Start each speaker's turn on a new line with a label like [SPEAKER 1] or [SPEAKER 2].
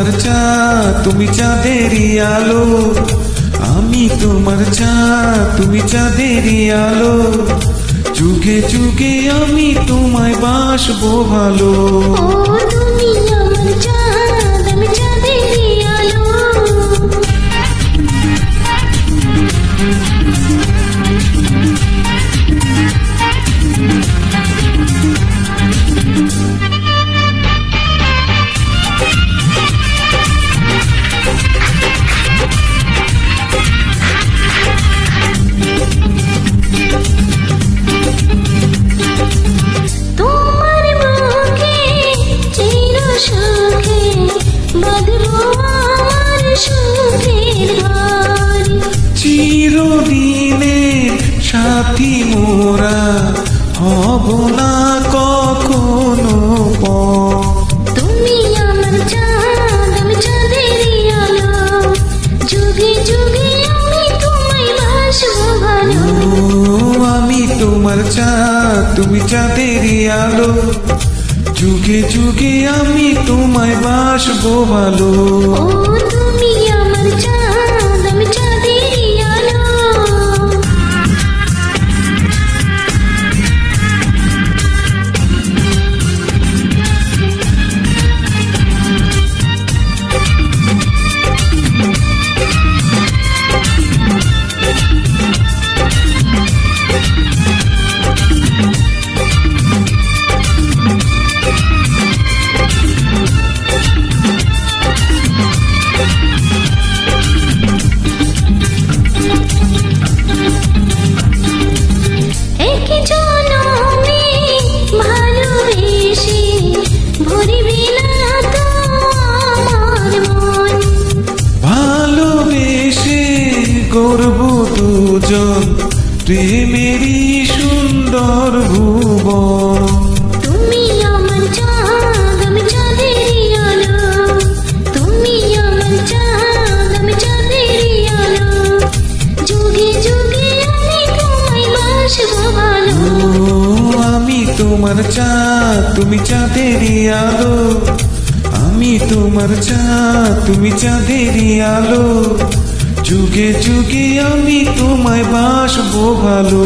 [SPEAKER 1] তোমার চা তুমি চাঁদেরই আলো। আমি
[SPEAKER 2] তোমার
[SPEAKER 1] চা
[SPEAKER 2] তুমি চাঁদেরই আলো। যুগে যুগে আমি তোমায় বাসবো ভালো।
[SPEAKER 1] Thank you. তোমার চা তুমি চাঁদেরই আলো। যুগে যুগে আমি তোমায় বাসবো ভালো। প্রেমেরই সুন্দর ভুবন।
[SPEAKER 2] তুমি আমার চাঁদ আমি চাঁদেরই আলো। তুমি আমার চাঁদ আমি চাঁদেরই আলো। যুগে যুগে আমি তোমায় বাসবো ভালো।
[SPEAKER 1] আমি তোমার চা তুমি চাঁদেরই আলো। আমি তোমার চা তুমি চাঁদেরই আলো। যুগে যুগে তোমায় বাসবো ভালো।